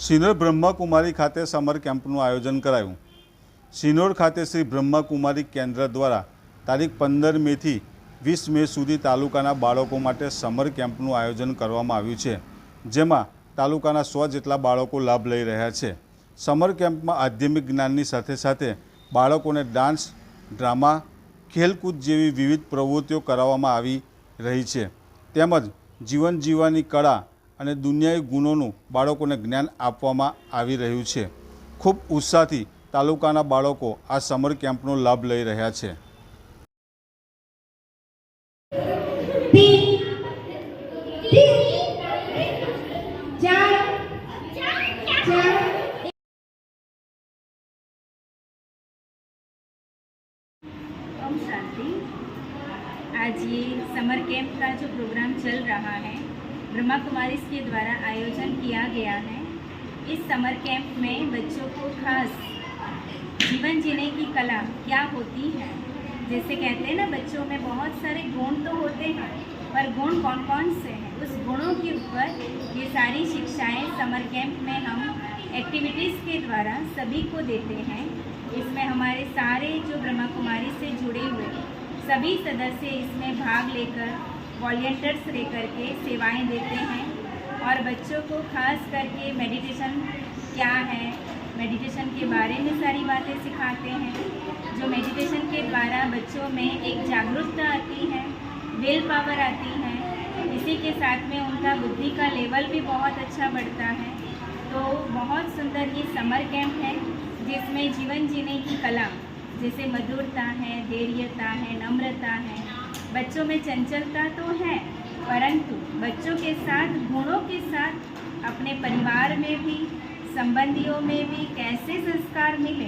સિનોર બ્રહ્માકુમારી ખાતે સમર કેમ્પનું આયોજન કરાયું. સિનોર ખાતે શ્રી બ્રહ્માકુમારી કેન્દ્ર દ્વારા તારીખ પંદર મેથી વીસ મે સુધી તાલુકાના બાળકો માટે સમર કેમ્પનું આયોજન કરવામાં આવ્યું છે, જેમાં તાલુકાના સો જેટલા બાળકો લાભ લઈ રહ્યા છે. સમર કેમ્પમાં આધ્યાત્મિક જ્ઞાનની સાથે સાથે બાળકોને ડાન્સ, ડ્રામા, ખેલકૂદ જેવી વિવિધ પ્રવૃત્તિઓ કરાવવામાં આવી રહી છે. તેમજ જીવન જીવવાની કળા અને દુનિયાવી ગુણોનું બાળકોને જ્ઞાન આપવામાં આવી રહ્યું છે ખૂબ ઉત્સાહથી તાલુકાના બાળકો આ સમર કેમ્પનો લાભ લઈ રહ્યા છે तीन तीन चार चार ओम शांति आज ये समर कैंप का जो प्रोग्राम चल रहा है ब्रह्मा कुमारी के द्वारा आयोजन किया गया है। इस समर कैंप में बच्चों को खास जीवन जीने की कला क्या होती है? जैसे कहते हैं ना, बच्चों में बहुत सारे गुण तो होते हैं, पर गुण कौन कौन से हैं? उस गुणों के ऊपर ये सारी शिक्षाएँ समर कैंप में हम एक्टिविटीज़ के द्वारा सभी को देते हैं। इसमें हमारे सारे जो ब्रह्मा कुमारी से जुड़े हुए सभी सदस्य इसमें भाग लेकर वॉल्टियर्स लेकर के सेवाएँ देते हैं और बच्चों को खास करके मेडिटेशन क्या है, मेडिटेशन के बारे में सारी बातें सिखाते हैं, जो मेडिटेशन के द्वारा बच्चों में एक जागरूकता आती है विल पावर आती है, इसी के साथ में उनका बुद्धि का लेवल भी बहुत अच्छा बढ़ता है। तो बहुत सुंदर ये समर कैंप है, जिसमें जीवन जीने की कला, जैसे मधुरता है, धैर्यता है, नम्रता है बच्चों में चंचलता तो है, परंतु बच्चों के साथ, गुणों के साथ, अपने परिवार में भी, संबंधियों में भी कैसे संस्कार मिले?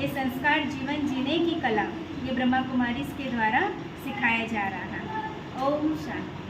ये संस्कार जीवन जीने की कला, ये ब्रह्मा कुमारी के द्वारा सिखाया जा रहा है। ओम शांति।